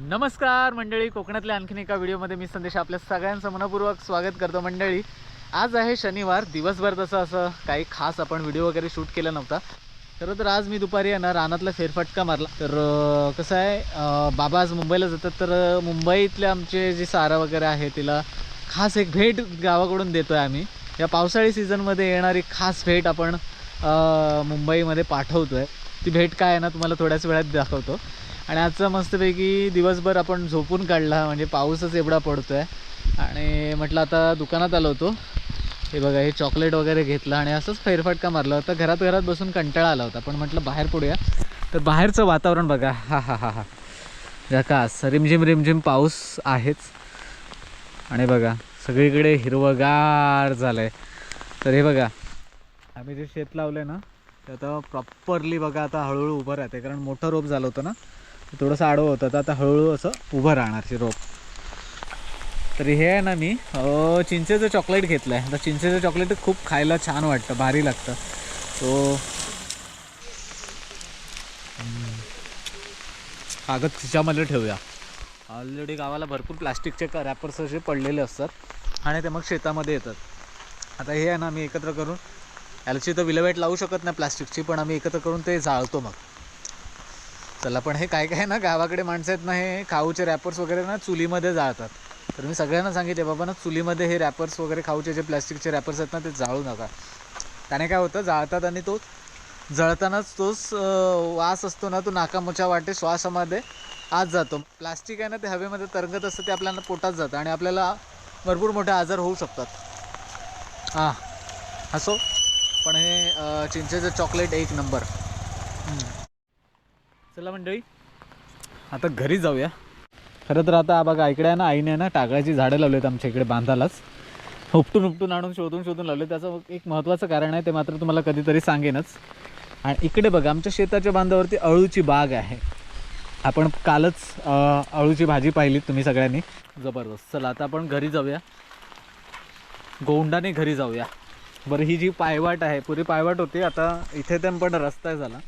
नमस्कार मंडळी कोकणातल्या आणखीन एका व्हिडिओमध्ये मी संदेश आपल्या सगळ्यांचं मनपूर्वक स्वागत करतो. मंडळी आज आहे शनिवार दिवसभर तसं असं काही खास आपण व्हिडिओ वगैरे शूट केला नव्हता. खरं तर आज मी दुपारी आहे ना रानातला फेरफटका मारला. तर कसं आहे बाबा आज मुंबईला जातात. तर मुंबईतले आमचे जी सारा वगैरे आहे तिला खास एक भेट गावाकडून देतो आहे आम्ही. या पावसाळी सीझनमध्ये येणारी खास भेट आपण मुंबईमध्ये पाठवतो आहे ती भेट काय आहे ना तुम्हाला थोड्याच वेळात दाखवतो. आणि आजचा मस्तपैकी दिवसभर आपण झोपून काढला म्हणजे पाऊसच एवढा पडतो आहे आणि म्हटलं आता दुकानात आलो होतो. हे बघा हे चॉकलेट वगैरे घेतलं आणि असंच फेरफटका मारला होता. घरात घरात बसून कंटाळा आला होता. पण म्हटलं बाहेर पडूया. तर बाहेरचं वातावरण बघा. हा हा हा हा. जकास रिमझिम रिमझिम पाऊस आहेच. आणि बघा सगळीकडे हिरवगार झालं आहे तर हे बघा आम्ही जे शेत लावलं आहे ना ते आता प्रॉपरली बघा आता हळूहळू उभं राहते कारण मोठं रोप झालं होतं ना. थोडंसं आडवं होतं. तर आता हळूहळू असं उभं राहणार ते रोप. तर हे आहे ना मी चिंचेचं चॉकलेट घेतलं आहे तर चिंचेचं चॉकलेट खूप खायला छान वाटतं भारी लागतं. तो कागद खिशामध्ये ठेवूया. ऑलरेडी गावाला भरपूर प्लास्टिकचे रॅपर्स असे पडलेले असतात आणि ते मग शेतामध्ये येतात. आता हे आहे ना आम्ही एकत्र करून याची तर विल्हेवाट लावू शकत नाही प्लास्टिकची पण आम्ही एकत्र करून ते जाळतो मग. चला पण हे काय काय ना गावाकडे माणसं आहेत ना हे खाऊचे रॅपर्स वगैरे ना चुलीमध्ये जाळतात. तर मी सगळ्यांना सांगितले बाबा ना चुलीमध्ये हे रॅपर्स वगैरे खाऊचे जे प्लास्टिकचे रॅपर्स आहेत ना ते जाळू नका. त्याने काय होतं जाळतात आणि तो जळतानाच तोच वास असतो ना तो नाकामोच्या वाटे श्वासामध्ये आत जातो. प्लास्टिक आहे ना ते हवेमध्ये तरंगत असतं ते आपल्याला पोटात जातं आणि आपल्याला भरपूर मोठे आजार होऊ शकतात. हां. असो. पण हे चिंचेचं चॉकलेट एक नंबर चला मंडळी. आता घरी जाऊया. खरं तर आता बघा इकडे आहे ना आईने ना टाकळ्याची झाडं लावली आहेत आमच्या इकडे बांधालाच उपटून उपटून आणून शोधून शोधून लावले त्याचं एक महत्त्वाचं कारण आहे ते मात्र तुम्हाला कधीतरी सांगेनच. आणि इकडे बघा आमच्या शेताच्या बांधावरती अळूची बाग आहे. आपण कालच अळूची भाजी पाहिली तुम्ही सगळ्यांनी. जबरदस्त. चला आता आपण घरी जाऊया. गोंडाने घरी जाऊया. बरं ही जी पायवाट आहे पुरी पायवाट होती आता इथे तर पण रस्ता झाला.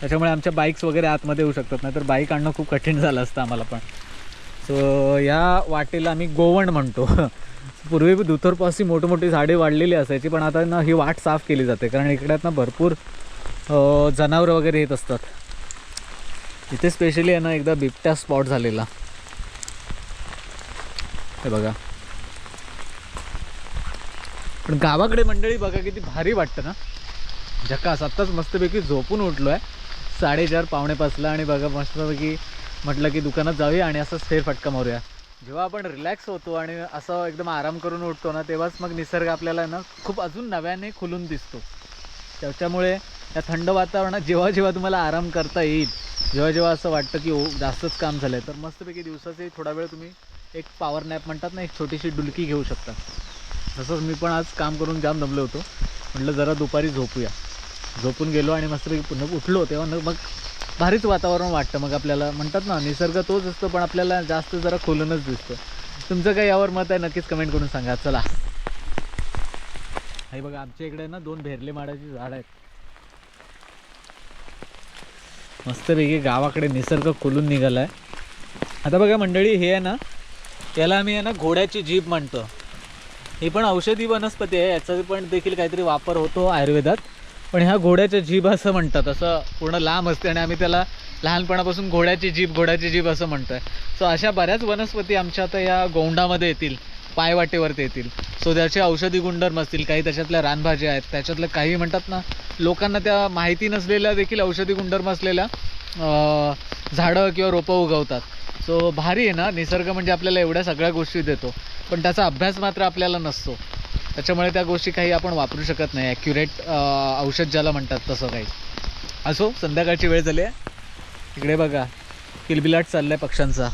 त्याच्यामुळे आमच्या बाईक्स वगैरे आतमध्ये येऊ शकतात. नाही तर बाईक आणणं खूप कठीण झालं असतं आम्हाला पण. सो या वाटेला आम्ही गोवण म्हणतो. पूर्वी दुथरपासी मोठमोठी झाडे वाढलेली असायची पण आता ना ही वाट साफ केली जाते. कारण इकडे ना भरपूर जनावरं वगैरे येत असतात. इथे स्पेशली आहे ना एकदा बिबट्या स्पॉट झालेला. हे बघा. पण गावाकडे मंडळी बघा किती भारी वाटतं ना. झकास आत्ताच मस्तपैकी झोपून उठलो आहे साडेचार पावणे पाचला आणि बघा मस्तपैकी म्हटलं की दुकानात जाऊया आणि असंच फेरफटका मारूया. जेव्हा आपण रिलॅक्स होतो आणि असं एकदम आराम करून उठतो ना तेव्हाच मग निसर्ग आपल्याला ना खूप अजून नव्याने खुलून दिसतो. त्याच्यामुळे या थंड वातावरणात जेव्हा जेव्हा तुम्हाला आराम करता येईल जेव्हा जेव्हा असं वाटतं की ओ जास्तच काम झालं आहे तर मस्तपैकी दिवसाचे थोडा वेळ तुम्ही एक पॉवर नॅप म्हणतात ना एक छोटीशी डुलकी घेऊ शकता. तसंच मी पण आज काम करून जाम दमलो होतो. म्हटलं जरा दुपारी झोपूया. झोपून गेलो आणि मस्तपैकी पुन्हा उठलो तेव्हा मग भारीच वातावरण वाटतं मग आपल्याला. म्हणतात ना निसर्ग तोच असतो पण आपल्याला जास्त जरा खोलूनच दिसतो. तुमचं काय यावर मत आहे नक्कीच कमेंट करून सांगा. चला. हे बघा आमच्या इकडे ना दोन भेरले माडाची झाड आहेत. मस्तपैकी गावाकडे निसर्ग खोलून निघाला आहे आता बघा मंडळी हे आहे ना याला आम्ही आहे ना घोड्याची जीभ म्हणतो. ही पण औषधी वनस्पती आहे याचा पण देखील काहीतरी वापर होतो आयुर्वेदात. पण ह्या घोड्याच्या जीभ असं म्हणतात. असं पूर्ण लांब असते आणि आम्ही त्याला लहानपणापासून घोड्याची जीभ घोड्याची जीभ असं म्हणतोय. सो अशा बऱ्याच वनस्पती आमच्या आता या गोंडामध्ये येतील पायवाटेवरती येतील. सो त्याचे औषधी गुणधर्म असतील काही त्याच्यातल्या रानभाज्या आहेत त्याच्यातलं काही म्हणतात ना लोकांना त्या माहिती नसलेल्या देखील औषधी गुणधर्म असलेल्या झाडं किंवा रोपं उगवतात. सो भारी आहे ना निसर्ग म्हणजे आपल्याला एवढ्या सगळ्या गोष्टी देतो. पण त्याचा अभ्यास मात्र आपल्याला नसतो. त्याच्यामुळे त्या गोष्टी काही आपण वापरू शकत नाही. ॲक्युरेट औषध ज्याला म्हणतात तसं काही. असो संध्याकाळची वेळ झाली आहे. इकडे बघा किलबिलाट चाललाय पक्ष्यांचा.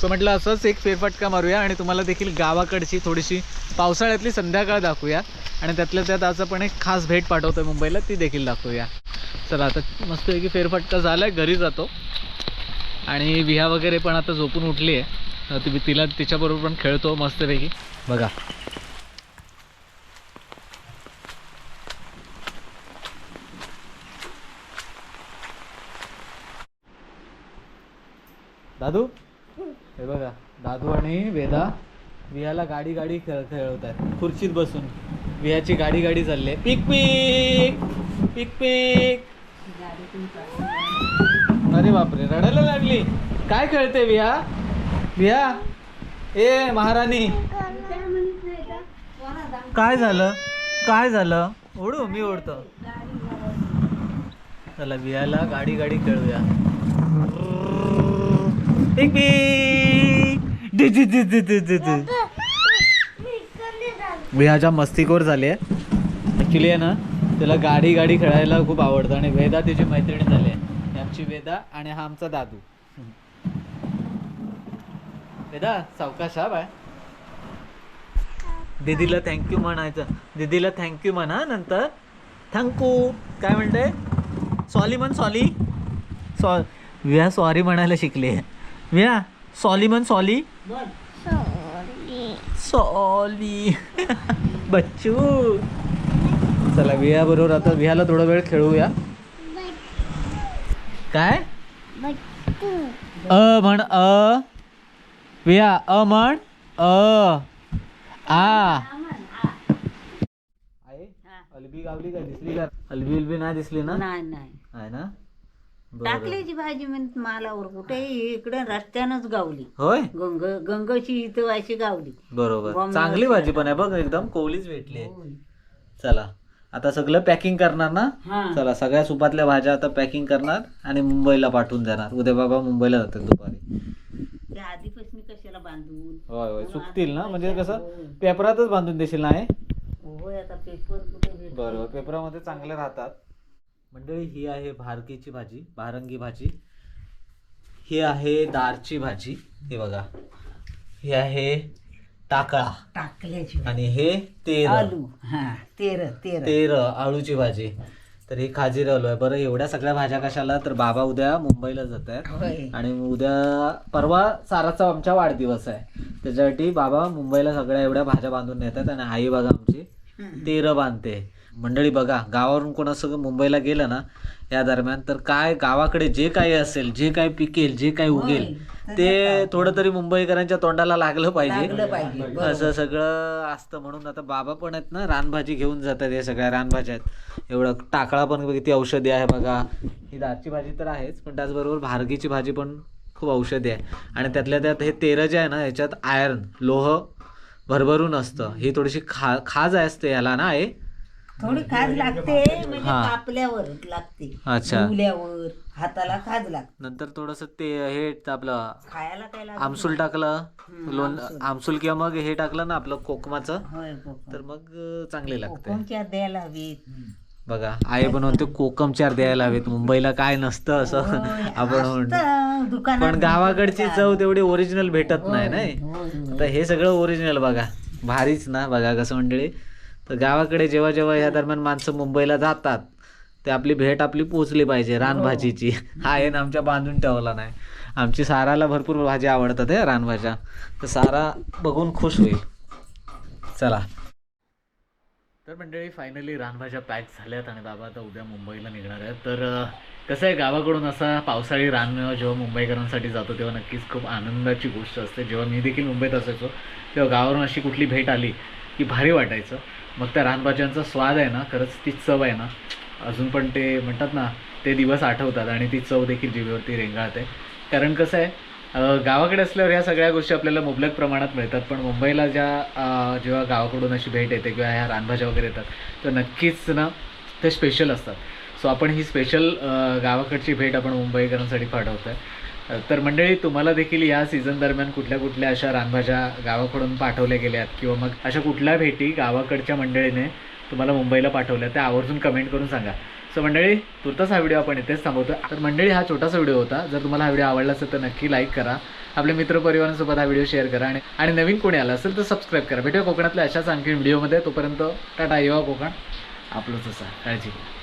सो म्हटलं असंच एक फेरफटका मारूया आणि तुम्हाला देखील गावाकडची थोडीशी पावसाळ्यातली संध्याकाळ दाखवूया. आणि त्यातल्या त्यात आज आपण एक खास भेट पाठवतोय मुंबईला ती देखील दाखवूया. चला आता मस्तपैकी फेरफटका झाला आहे घरी जातो. आणि विहा वगैरे पण आता झोपून उठली आहे ती तिला तिच्याबरोबर पण खेळतो मस्तपैकी. बघा. दादू? हे बघा दादू आणि वेदा वियाला गाडी गाडी खेळ खेळवत आहेत खुर्चीत बसून. वियाची गाडी गाडी चालली आहे. पिक पिक! पिक पिक! अरे बापरे रडायला लागली. काय खेळते विया विया ए महाराणी. काय झालं? काय झालं? ओढू मी ओढतो. चला वियाला गाडी गाडी खेळूया. विहाच्या मस्तीखोर झाली आहे ॲक्च्युली आहे ना त्याला गाडी गाडी खेळायला खूप आवडतं आणि वेदा तिची मैत्रिणी झाली आहे आमची वेदा आणि हा आमचा दादू. वेदा सावकाश हा बाय. दीदीला थँक्यू म्हणायचं. दीदीला थँक्यू म्हणा नंतर. थँक्यू काय म्हणते सॉली म्हण सॉली सॉ विया सॉरी म्हणायला शिकली विया सॉली म्हण सॉली. सॉली. बच्चू. चला विया बरोबर आता विहाला थोडा वेळ खेळूया. काय? अ म्हण अ. विया अ म्हण अ. आ. अलबी गावली का? दिसली का? अलबी अलबी नाही दिसली ना? नाही ना. टाकल्याची भाजी म्हणजे मालावर कुठे इकडे रस्त्यानंच गावली. होय? गंग गंगची इथं अशी गावली. बरोबर. चांगली भाजी पण आहे बघ एकदम कोवलीच भेटली चला आता सगळं पॅकिंग करणार ना? हा. चला सगळ्या सुपातल्या भाज्या आता पॅकिंग करणार आणि मुंबईला पाठवून देणार. उद्या बाबा मुंबईला जातात दुपारी. त्या आधीपासून कशाला बांधून? होय होय सुकतील ना? म्हणजे कसं पेपरातच बांधून देशील ना हे? होय आता पेपर कुठे भेटतो? बरोबर पेपरामध्ये चांगले राहतात. मंडळी ही आहे भारकीची भाजी भारंगी भाजी. ही आहे दारची भाजी. हे बघा. ही आहे टाकळा. टाकल्याची आणि हे तेर. आलू. हा तेर तेर. तेर आळूची भाजी. तर ही खाजीर आलो आहे. बरं एवढ्या सगळ्या भाज्या कशाला? तर बाबा उद्या मुंबईला जात आहेत आणि उद्या परवा साराचा आमचा वाढदिवस आहे. त्याच्यासाठी बाबा मुंबईला सगळ्या एवढ्या भाज्या बांधून नेतात आणि आई बघा आमची तेरं बांधते. मंडळी बघा गावावरून कोण असं मुंबईला गेलं ना या दरम्यान तर काय गावाकडे जे काही असेल जे काही पिकेल जे काही उगेल ते थोडं तरी मुंबईकरांच्या तोंडाला लागलं लागलं पाहिजे. असं सगळं असतं म्हणून आता बाबा पण आहेत ना रानभाजी घेऊन जातात हे सगळ्या रानभाज्या आहेत. एवढं टाकळा पण किती औषधी आहे बघा. ही दारची भाजी तर आहेच पण त्याचबरोबर भारगीची भाजी पण खूप औषधी आहे. आणि त्यातल्या त्यात हे तेरं जे आहे ना ह्याच्यात आयर्न लोह भरभरून असतं. ही थोडीशी खा खाज असते याला ना आहे थोडी खाज लागते म्हणजे हा. कापल्यावर लागते. अच्छा. उल्यावर हाताला खाज लागते. नंतर थोडंसं ते हे आपलं खायला काय लागत आमसूल टाकलं. हम्म, लोण आमसूल. आमसूल किंवा मग हे टाकलं ना आपलं कोकमाचं होय कोकम. तर मग अं, चांगले लागते. कोकमच्या द्यायला हवीत. बघा आई बनवते कोकम चार द्यायला हवेत. मुंबईला काय नसतं असं. होय, आपण म्हणतो. असतं दुकानात पण गावाकडची चव तेवढी ओरिजिनल भेटत नाही होय, नाही? होय, होय. आता हे सगळं ओरिजिनल बघा. भारीच ना बघा कसं मंडळी. तर गावाकडे जेव्हा जेव्हा या दरम्यान माणसं मुंबईला जातात ते आपली भेट आपली पोचली पाहिजे रानभाजीची हा. आहे ना आमच्या बांधून ठेवला नाही. आमची साराला भरपूर भाजी आवडतात हे रानभाज्या तर सारा बघून खुश होईल. चला. तर मंडळी फायनली रानभाज्या पॅक झाल्यात आणि बाबा आता उद्या मुंबईला निघणार आहेत. तर कसं आहे गावाकडून असा पावसाळी रान जेव्हा मुंबईकरांसाठी जातो तेव्हा नक्कीच खूप आनंदाची गोष्ट असते. जेव्हा मी देखील मुंबईत असायचो तेव्हा गावावरून अशी कुठली भेट आली की भारी वाटायचं. मग त्या रानभाज्यांचा स्वाद आहे ना खरंच ती चव आहे ना अजून पण ते म्हणतात ना ते दिवस आठवतात आणि ती चव देखील जीवेवरती रेंगाळते. कारण कसं आहे गावाकडे असल्यावर ह्या सगळ्या गोष्टी आपल्याला मुबलक प्रमाणात मिळतात पण मुंबईला ज्या जेव्हा गावाकडून अशी भेट येते किंवा ह्या रानभाज्या वगैरे येतात तर नक्कीच ना ते स्पेशल असतात. सो आपण ही स्पेशल गावाकडची भेट आपण मुंबईकरांसाठी पाठवतो आहे तर मंडळी तुम्हाला देखील या सीझन दरम्यान कुठल्या कुठल्या अशा रानभाज्या गावाकडून पाठवल्या गेल्यात किंवा मग अशा कुठल्या भेटी गावाकडच्या मंडळीने तुम्हाला मुंबईला पाठवल्या त्या आवर्जून कमेंट करून सांगा. सो मंडळी तुर्तास हा व्हिडिओ आपण इथेच थांबवतो. तर मंडळी हा छोटासा व्हिडिओ होता. जर तुम्हाला हा व्हिडिओ आवडला असेल तर नक्की लाईक करा. आपल्या मित्रपरिवारांसोबत हा व्हिडिओ शेअर करा आणि आणि नवीन कोणी आला असेल तर सबस्क्राईब करा. भेटूया कोकणातल्या अशाच आणखी व्हिडिओमध्ये तोपर्यंत टाटा येवा कोकण. आपलंच असा. काळजी घ्या.